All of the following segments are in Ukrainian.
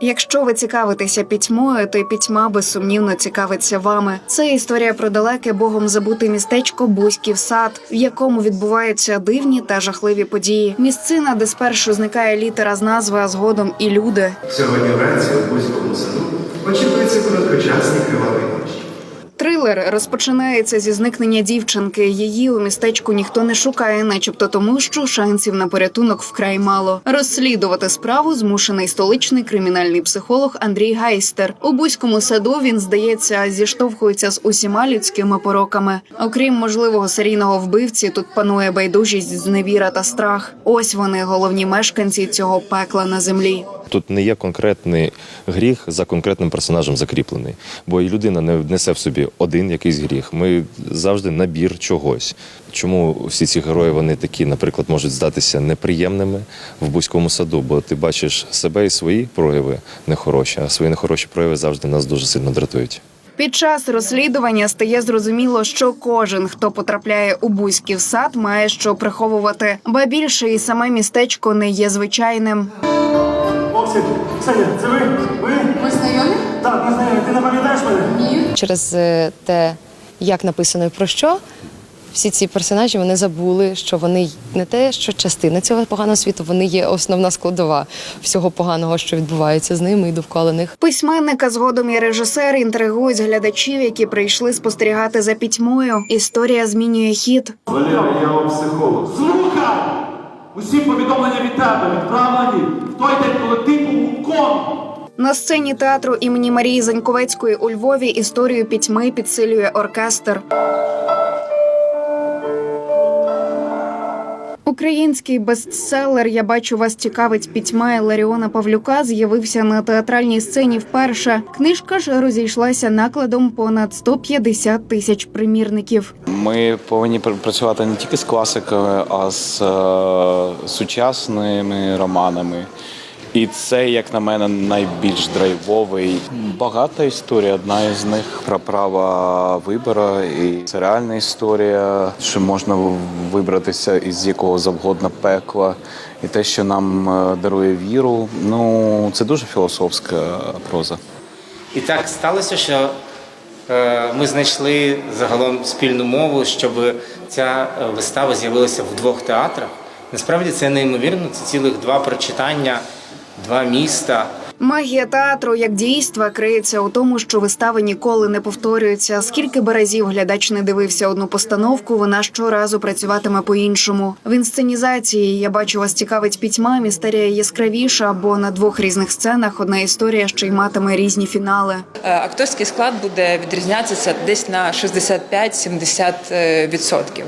Якщо ви цікавитеся пітьмою, то й пітьма безсумнівно цікавиться вами. Це історія про далеке богом забуте містечко Бузьків сад, в якому відбуваються дивні та жахливі події. Місцина, де спершу зникає літера з назви, а згодом і люди. Сьогодні вранці у Бузькому саду очікується короткочасний кривавий дощ. Трилер розпочинається зі зникнення дівчинки. Її у містечку ніхто не шукає, начебто тому, що шансів на порятунок вкрай мало. Розслідувати справу змушений столичний кримінальний психолог Андрій Гайстер. У бузькому саду він здається зіштовхується з усіма людськими пороками. Окрім можливого серійного вбивці, тут панує байдужість, зневіра та страх. Ось вони головні мешканці цього пекла на землі. Тут не є конкретний гріх за конкретним персонажем закріплений, бо і людина не несе в собі один якийсь гріх. Ми завжди набір чогось. Чому всі ці герої вони такі, наприклад, можуть здатися неприємними в бузькому саду? Бо ти бачиш себе і свої прояви нехороші, а свої нехороші прояви завжди нас дуже сильно дратують. Під час розслідування стає зрозуміло, що кожен, хто потрапляє у Бузьків сад, має що приховувати, ба більше і саме містечко не є звичайним. Оксі, Ксенія, це ви? Ви? Ми знайомі? Ти не пам'ятаєш мене? через е, те, як написано і про що. Всі ці персонажі вони забули, що вони не те, що частина цього поганого світу, вони є основна складова всього поганого, що відбувається з ними і довкола них. Письменника згодом і режисер інтригують глядачів, які прийшли спостерігати за пітьмою. Історія змінює хід. Валера, я вам психолог. Слухай! Усі повідомлення від тебе відправлені в той день, коли ти був. На сцені театру імені Марії Заньковецької у Львові історію пітьми підсилює оркестр. Український бестселер Я бачу вас цікавить пітьма Ларіона Павлюка з'явився на театральній сцені вперше. Книжка ж розійшлася накладом понад 150 тисяч примірників. Ми повинні працювати не тільки з класикою, а з е, сучасними романами. І це, як на мене, найбільш драйвовий. Багата історія. Одна із них про право вибору. І це реальна історія, що можна вибратися із якого завгодно пекла. І те, що нам е, дарує віру, ну це дуже філософська проза. І так сталося, що е, ми знайшли загалом спільну мову, щоб ця е, вистава з'явилася в двох театрах. Насправді це неймовірно, це цілих два прочитання, два міста. Магія театру як дійства криється у тому, що вистави ніколи не повторюються. Скільки би разів глядач не дивився одну постановку, вона щоразу працюватиме по-іншому. В інсценізації я бачу вас цікавить пітьма, містерія яскравіша, бо на двох різних сценах одна історія ще й матиме різні фінали. Е, Акторський склад буде відрізнятися десь на 65-70%.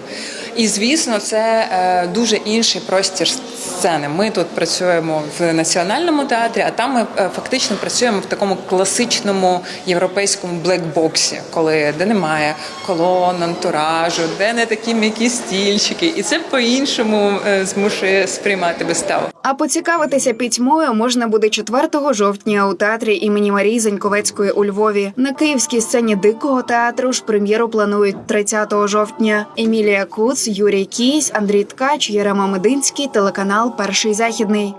І звісно, це е, дуже інший простір сцени. Ми тут працюємо в національному театрі, а там ми е, фактично працюємо в такому класичному європейському блекбоксі, коли де немає колон, антуражу, де не такі м'які стільчики, і це по-іншому е, змушує сприймати виставу. А поцікавитися пітьмою можна буде 4 жовтня у театрі імені Марії Заньковецької у Львові. На київській сцені дикого театру ж прем'єру планують 30 жовтня. Емілія Куц, Юрій Кісь, Андрій Ткач, Єрема Мединський, телеканал Перший західний.